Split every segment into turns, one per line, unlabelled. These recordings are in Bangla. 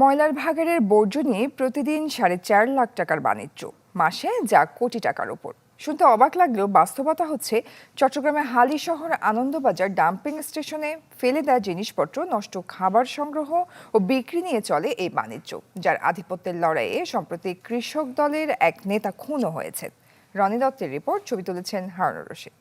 ময়লার ভাগাড়ের বর্জ্য নিয়ে প্রতিদিন সাড়ে চার লাখ টাকার বাণিজ্য। মাসে যা কোটি টাকার ওপর। শুনতে অবাক লাগলেও বাস্তবতা হচ্ছে, চট্টগ্রামের হালি শহর আনন্দবাজার ডাম্পিং স্টেশনে ফেলে দেওয়া জিনিসপত্র নষ্ট খাবার সংগ্রহ ও বিক্রি নিয়ে চলে এই বাণিজ্য, যার আধিপত্যের লড়াইয়ে সম্প্রতি কৃষক দলের এক নেতা খুনও হয়েছে। রনি দত্তের রিপোর্ট, ছবি তুলেছেন হারুনুর রশিদ।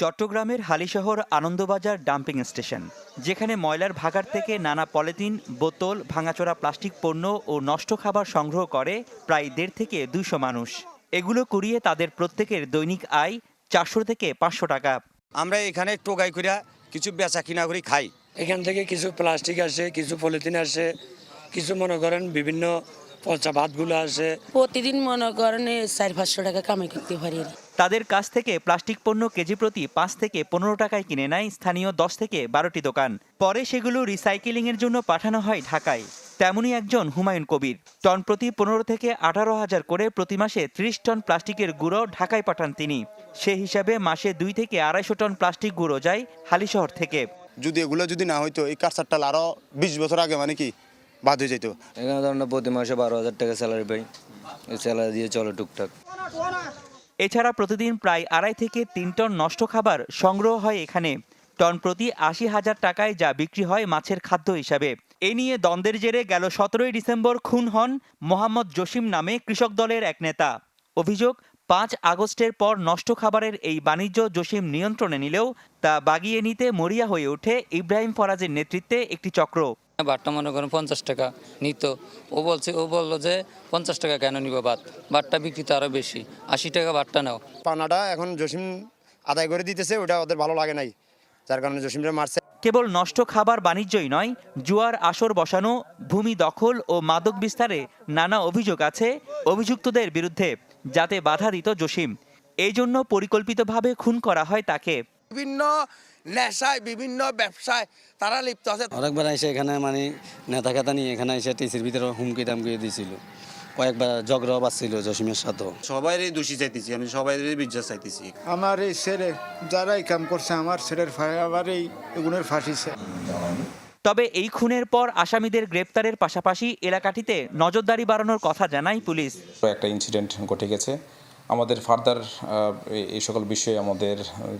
চট্টগ্রামের হালিশহর আনন্দবাজার ডাম্পিং স্টেশন যেখানে ময়লার ভাগার থেকে নানা পলিথিন বোতল ভাঙাচোরা প্লাস্টিক পণ্য ও নষ্ট খাবার সংগ্রহ করে প্রায় দেড় থেকে দুইশো মানুষ। এগুলো কুড়িয়ে তাদের প্রত্যেকের দৈনিক আয় চারশো থেকে পাঁচশো টাকা।
আমরা এখানে টোকাই করিয়া কিছু বেচা কিনা করি খাই।
এখান থেকে কিছু প্লাস্টিক আসে কিছু পলিথিন আসে কিছু মনে করেন বিভিন্ন পচা ভাতগুলো আসে।
প্রতিদিন মনে করেন এই চার পাঁচশো টাকা কামাই করতে পারি।
তাদের কাছ থেকে প্লাস্টিক পণ্য কেজি প্রতি পাঁচ থেকে পনেরো টাকায় কিনে নেয় স্থানীয় দশ থেকে বারোটি দোকান। পরে সেগুলো রিসাইকেলিংয়ের জন্য পাঠানো হয় ঢাকায়। তেমনই একজন হুমায়ুন কবির। টন প্রতি পনেরো থেকে আঠারো হাজার করে প্রতি মাসে ত্রিশ টন প্লাস্টিকের গুঁড়ো ঢাকায় পাঠান তিনি। সে হিসাবে মাসে দুই থেকে আড়াইশো টন প্লাস্টিক গুঁড়ো যায় হালিশহর থেকে।
যদি এগুলো যদি না হইতো এই কারসারটা আরও বিশ বছর আগে মানে কি বাদ হয়ে যেত
এখানে ধরেন প্রতি মাসে বারো হাজার টাকা স্যালারি পাই। এই স্যালারি দিয়ে চলো টুকটাক।
এছাড়া প্রতিদিন প্রায় আড়াই থেকে তিন টন নষ্ট খাবার সংগ্রহ হয় এখানে। টন প্রতি আশি হাজার টাকায় যা বিক্রি হয় মাছের খাদ্য হিসাবে। এ নিয়ে দ্বন্দ্বের জেরে গেল সতেরোই ডিসেম্বর খুন হন মোহাম্মদ জসিম নামে কৃষক দলের এক নেতা। অভিযোগ, পাঁচ আগস্টের পর নষ্ট খাবারের এই বাণিজ্য জসিম নিয়ন্ত্রণে নিলেও তা বাগিয়ে নিতে মরিয়া হয়ে ওঠে ইব্রাহিম ফরাজের নেতৃত্বে একটি চক্র।
বাটটা মনে করেন পঞ্চাশ টাকা নিত। ও বলছে ও বলল যে পঞ্চাশ টাকা কেন নিব বাট বাটটা বিক্রি তো আরও বেশি। আশি টাকা বাটটা নাও।
পানাটা এখন জসিম আদায় করে দিতেছে ওটা ওদের ভালো লাগে নাই। যার কারণে জসিমরা মারছে।
কেবল নষ্ট খাবার বাণিজ্যই নয় জুয়ার আসর বসানো ভূমি দখল ও মাদক বিস্তারে নানা অভিযোগ আছে অভিযুক্তদের বিরুদ্ধে যাতে বাধা দিত জসিম। এই জন্য পরিকল্পিতভাবে খুন করা হয় তাকে।
বিভিন্ন নেশায় বিভিন্ন ব্যবসায় তারা লিপ্ত আছে।
অনেকবার এসে এখানে মানে নেতা খেতা নিয়ে এখানে এসে টিসির ভিতরে হুমকি দামকি দিয়েছিল কয়েকবার ঝগড়াও বাঁচছিল জসিমের সাথেও
সবাইরই দোষী চাইতেছি আমি সবাইরই বিশ্বাস চাইতেছি।
আমার এই ছেলে যারা এই কাম করছে আমার ছেলের আবার এই এগুলোর ফাঁসিছে
তবে এই খুনের পর আসামিদের গ্রেপ্তারের পাশাপাশি এলাকাটিতে নজরদারি বাড়ানোর কথা জানায় পুলিশ।
একটা ইনসিডেন্ট ঘটে গেছে। আমাদের ফার্দার এই সকল বিষয়ে আমাদের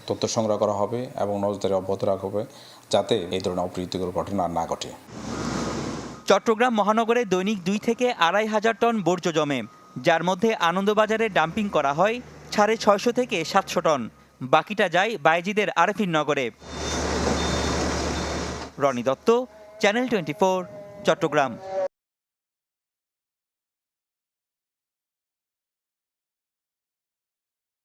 তথ্য সংগ্রহ করা হবে এবং নজরদারি অব্যাহত রাখা হবে যাতে এই ধরনের অপ্রীতিকর ঘটনা না ঘটে।
চট্টগ্রাম মহানগরে দৈনিক দুই থেকে আড়াই হাজার টন বর্জ্য জমে, যার মধ্যে আনন্দবাজারে ডাম্পিং করা হয় সাড়ে ছয়শো থেকে সাতশো টন। বাকিটা যায় বাইজিদের আরফিন নগরে। Roni Dutta, channel twenty four, Chattogram.